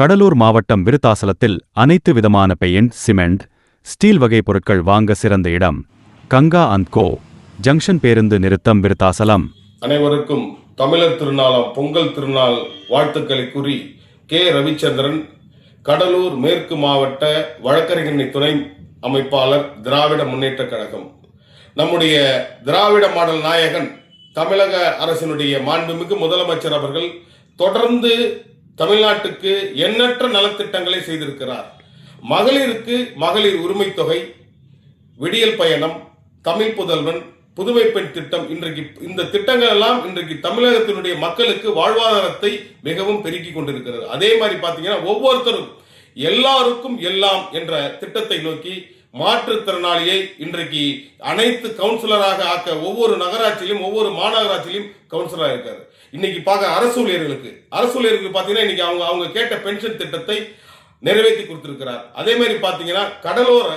கடலூர் மாவட்டம் விருத்தாசலத்தில் அனைத்து விதமான பெயிண்ட் சிமெண்ட் ஸ்டீல் வகை பொருட்கள் வாங்க சிறந்த இடம். கங்கா அண்ட் கோ ஜங்ஷன் பேருந்து நிறுத்தம் விருத்தாசலம். அனைவருக்கும் தமிழர் திருநாளாம் பொங்கல் திருநாள் வாழ்த்துக்களை கூறி கே. ரவிச்சந்திரன் கடலூர் மேற்கு மாவட்ட வழக்கறிஞரணி துணை அமைப்பாளர் திராவிட முன்னேற்ற கழகம். நம்முடைய திராவிட மாடல் நாயகன் தமிழக அரசினுடைய மாண்புமிகு முதலமைச்சர் அவர்கள் தொடர்ந்து தமிழ்நாட்டுக்கு எண்ணற்ற நலத்திட்டங்களை செய்திருக்கிறார். மகளிருக்கு மகளிர் உரிமை தொகை விடியல் பயணம் தமிழ் புதல்வன் புதுமை பெண் திட்டம் இன்றைக்கு இந்த திட்டங்கள் எல்லாம் இன்றைக்கு தமிழகத்தினுடைய மக்களுக்கு வாழ்வாதாரத்தை மிகவும் பெருக்கி கொண்டிருக்கிறது. அதே மாதிரி பார்த்தீங்கன்னா ஒவ்வொருத்தரும் எல்லாருக்கும் எல்லாம் என்ற திட்டத்தை நோக்கி மாற்றுத்திறனாளியை இன்றைக்கு அனைத்து கவுன்சிலராக ஆக்க ஒவ்வொரு நகராட்சியிலும் ஒவ்வொரு மாநகராட்சியிலும் கவுன்சிலராக இருக்காரு. இன்னைக்கு பார்க்க அரசு ஊழியர்களுக்கு அரசு ஊழியர்களுக்கு பார்த்தீங்கன்னா இன்னைக்கு அவங்க அவங்க கேட்ட பென்ஷன் திட்டத்தை நிறைவேற்றி கொடுத்திருக்கிறார். அதே மாதிரி பார்த்தீங்கன்னா கடலோர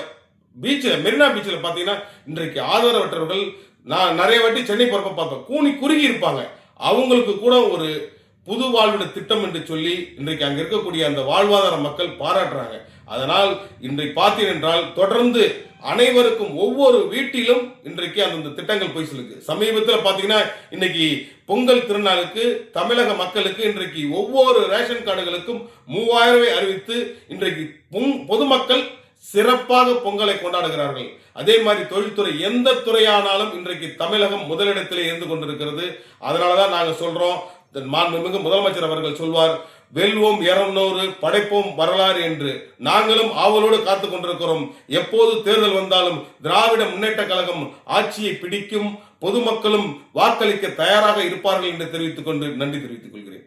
பீச்சில் மெரினா பீச்சில் பார்த்தீங்கன்னா இன்றைக்கு ஆதரவற்றவர்கள் நான் நிறைய வாட்டி சென்னை போகிறப்ப பார்ப்பேன். கூனி குறுகி இருப்பாங்க. அவங்களுக்கு கூட ஒரு புது வாழ்விட திட்டம் என்று சொல்லி இன்றைக்கு அங்கே இருக்கக்கூடிய அந்த வாழ்வாதார மக்கள் பாராட்டுறாங்க. அதனால் இன்றைக்கு பார்த்தீர்கள் என்றால் தொடர்ந்து அனைவருக்கும் ஒவ்வொரு வீட்டிலும் இன்றைக்கு அந்தந்த திட்டங்கள் போய் சொல்லுது. சமீபத்தில் பார்த்தீங்கன்னா இன்னைக்கு பொங்கல் திருநாளுக்கு தமிழக மக்களுக்கு இன்றைக்கு ஒவ்வொரு ரேஷன் கார்டுகளுக்கும் மூவாயிரம் ரூபாய் அறிவித்து இன்றைக்கு பொதுமக்கள் சிறப்பாக பொங்கலை கொண்டாடுகிறார்கள். அதே மாதிரி தொழில்துறை எந்த துறையானாலும் இன்றைக்கு தமிழகம் முதலிடத்திலே இருந்து கொண்டிருக்கிறது. அதனாலதான் நாங்கள் சொல்றோம் இந்த மாண்புமிகு முதலமைச்சர் அவர்கள் சொல்வார் வெல்வோம் இரநூறு படைப்போம் வரலாறு என்று. நாங்களும் ஆவலோடு காத்து கொண்டிருக்கிறோம். எப்போது தேர்தல் வந்தாலும் திராவிட முன்னேற்ற கழகம் ஆட்சியை பிடிக்கும் பொதுமக்களும் வாக்களிக்க தயாராக இருப்பார்கள் என்று தெரிவித்துக் கொண்டு நன்றி தெரிவித்துக் கொள்கிறேன்.